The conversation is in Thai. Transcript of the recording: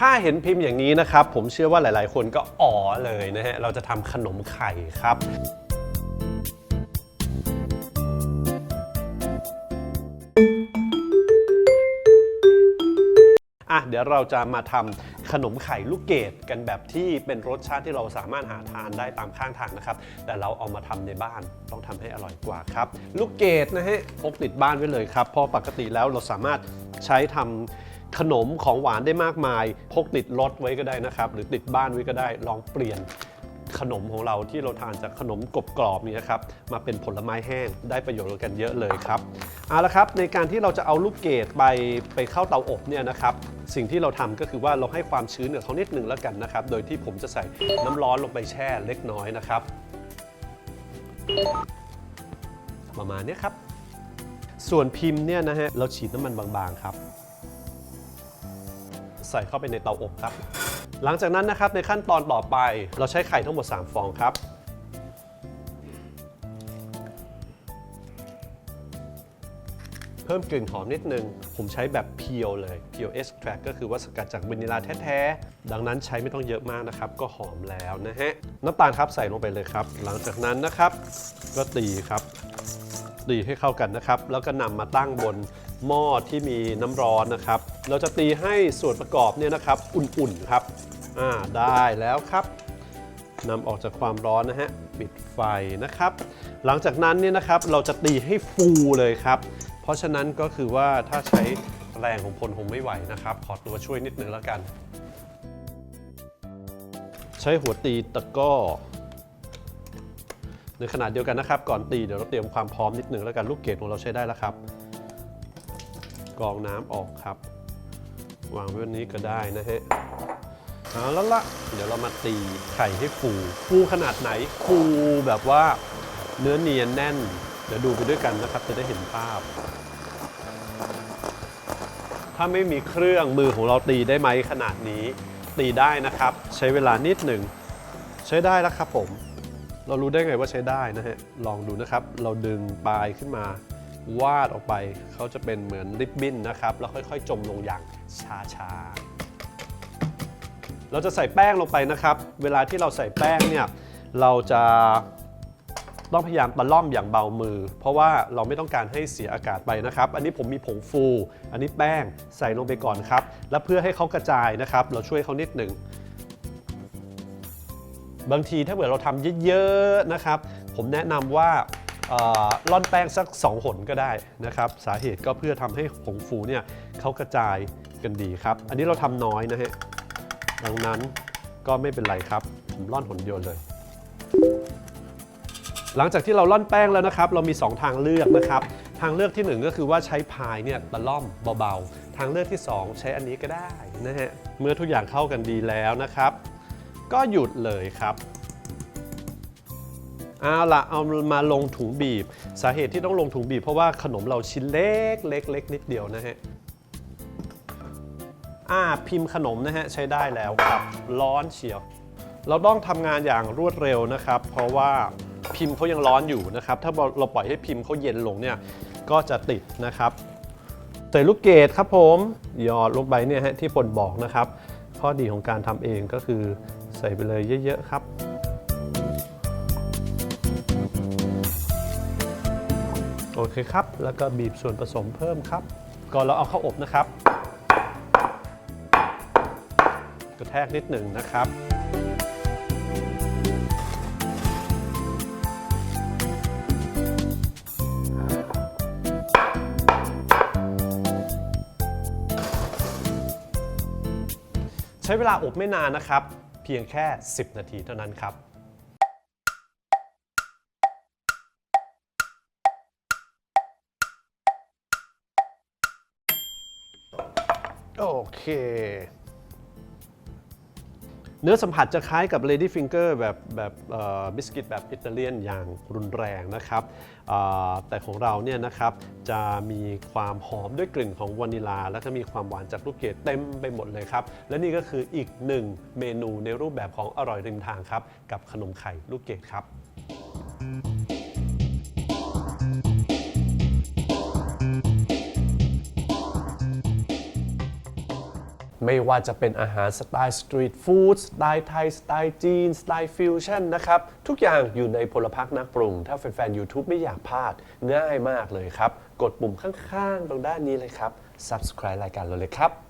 ถ้าเห็นพิมพ์อย่างนี้นะครับ ผมเชื่อว่าหลายๆ คนก็อ๋อเลยนะฮะ เราจะทำขนมไข่ครับอะเดี๋ยวเราจะมาทำขนมไข่ลูกเกดกันแบบที่เป็นรสชาติที่เราสามารถหาทานได้ตามข้างทางนะครับ แต่เราเอามาทำในบ้านต้องทำให้อร่อยกว่าครับ ลูกเกดนะฮะพกติดบ้านไว้เลยครับเพราะปกติแล้วเราสามารถใช้ทำ ขนมของหวานได้มากมาย พกติดรถไว้ก็ได้นะครับ หรือติดบ้านไว้ก็ได้ลองเปลี่ยนขนมของเราที่เราทานจากขนมกรอบกรอบๆนี้ครับมาเป็นผลไม้แห้งได้ประโยชน์กันเยอะเลยครับเอาละครับในการที่เราจะเอาลูกเกดไปไปเข้าเตาอบเนี่ยนะครับสิ่งที่เราทำก็คือว่าเราให้ความชื้นกับเขานิดหนึ่งแล้วกันนะครับโดยที่ผมจะใส่น้ำร้อนลงไปแช่เล็กน้อยนะครับ ประมาณนี้ครับ ส่วนพิมพ์เนี่ยนะฮะเราฉีดน้ำมันบางๆครับ ใส่เข้าไปในเตาอบครับ หลังจากนั้นนะครับในขั้นตอนต่อไปเราใช้ไข่ทั้งหมด 3 ฟองครับ เพิ่มกลิ่นหอมนิดนึง ผมใช้แบบเพียวเลยเพียวเอ็กซ์แทรก็คือว่าสกัดจากวานิลาแท้ๆ ดังนั้นใช้ไม่ต้องเยอะมากนะครับ ก็หอมแล้วนะฮะ น้ำตาลครับใส่ลงไปเลยครับ หลังจากนั้นนะครับ ก็ตีครับตีให้เข้ากันนะครับ แล้วก็นำมาตั้งบน หม้อที่มีน้ำร้อนนะครับ เราจะตีให้ส่วนประกอบเนี่ยนะครับอุ่นๆครับอ่าได้แล้วครับนำออกจากความร้อนนะฮะปิดไฟนะครับ หลังจากนั้นเนี่ยนะครับเราจะตีให้ฟูเลยครับ เพราะฉะนั้นก็คือว่าถ้าใช้แรงของพลคงไม่ไหวนะครับ ขอตัวช่วยนิดนึงแล้วกัน ใช้หัวตีตะก้อในขณะเดียวกันนะครับ ก่อนตีเดี๋ยวเราเตรียมความพร้อมนิดหนึ่งแล้วกันลูกเกดของเราใช้ได้แล้วครับ กรองน้ำออกครับ วางไว้วันนี้ก็ได้นะฮะเอาแล้วละเดี๋ยวเรามาตีไข่ให้ฟูฟูขนาดไหนฟูแบบว่าเนื้อเนียนแน่น เดี๋ยวดูไปด้วยกันนะครับ จะได้เห็นภาพ ถ้าไม่มีเครื่องมือของเราตีได้ไหมขนาดนี้ ตีได้นะครับ ใช้เวลานิดหนึ่งใช้ได้แล้วครับผม เรารู้ได้ไงว่าใช้ได้นะฮะลองดูนะครับ เราดึงปลายขึ้นมา วาดออกไปเขาจะเป็นเหมือนริบบิ้นนะครับ แล้วค่อยๆ จมลงอย่างช้าๆ เราจะใส่แป้งลงไปนะครับ เวลาที่เราใส่แป้งเนี่ยเราจะต้องพยายามตะล่อมอย่างเบามือ เพราะว่าเราไม่ต้องการให้เสียอากาศไปนะครับ อันนี้ผมมีผงฟู อันนี้แป้งใส่ลงไปก่อนครับ แล้วเพื่อให้เขากระจายนะครับ เราช่วยเขานิดหนึ่งบางทีถ้าเกิดเราทำเยอะๆนะครับ ผมแนะนำว่า ร่อนแป้งสัก 2 หนก็ได้นะครับ สาเหตุก็เพื่อทำให้ผงฟูเนี่ยเขากระจายกันดีครับ อันนี้เราทำน้อยนะฮะดังนั้นก็ไม่เป็นไรครับ ผมร่อนหนเดียวเลย หลังจากที่เราร่อนแป้งแล้วนะครับ เรามี 2 ทางเลือกนะครับ ทางเลือกทีหนึ่1 ก็คือว่าใช้พายเนี่ยตะล่อมเบาๆ ทางเลือกที่ 2 ใช้อันนี้ก็ได้นะฮะ เมื่อทุกอย่างเข้ากันดีแล้วนะครับ ก็หยุดเลยครับ เอาละเอามาลงถุงบีบ สาเหตุที่ต้องลงถุงบีบ เพราะว่าขนมเราชิ้นเล็กเล็กเล็กนิดเดียวนะฮะอ่าพิมพ์ขนมนะฮะใช้ได้แล้วครับร้อนเชียว เราต้องทำงานอย่างรวดเร็วนะครับ เพราะว่าพิมพ์เขายังร้อนอยู่นะครับ ถ้าเราปล่อยให้พิมพ์เขาเย็นลงเนี่ยก็จะติดนะครับใส่ลูกเกดครับผมหยอดลงไปเนี่ยฮะที่ปนบอกนะครับ ข้อดีของการทำเองก็คือใส่ไปเลยเยอะ ๆ ครับ โอเคครับ แล้วก็บีบส่วนผสมเพิ่มครับ ก่อนเราเอาเข้าอบนะครับ กระแทกนิดหนึ่งนะครับใช้เวลาอบไม่นานนะครับ เพียงแค่ 10 นาทีเท่านั้นครับ โอเค เนื้อสัมผัสจะคล้ายกับ Lady Finger แบบแบบบิสกิตแบบอิตาเลียนอย่างรุนแรงนะครับ แต่ของเราเนี่ยนะครับจะมีความหอมด้วยกลิ่นของวานิลา แล้วก็มีความหวานจากลูกเกดเต็มไปหมดเลยครับ และนี่ก็คืออีกหนึ่งเมนูในรูปแบบของอร่อยริมทางครับ กับขนมไข่ลูกเกดครับ ไม่ว่าจะเป็นอาหารสไตล์สตรีทฟู้ดสไตล์ไทย สไตล์จีน สไตล์ฟิวชั่นนะครับ ทุกอย่างอยู่ในพลพักนักปรุง ถ้าแฟนๆ YouTube ไม่อยากพลาดง่ายมากเลยครับ กดปุ่มข้างๆ ตรงด้านนี้เลยครับ subscribe รายการเราเลยครับ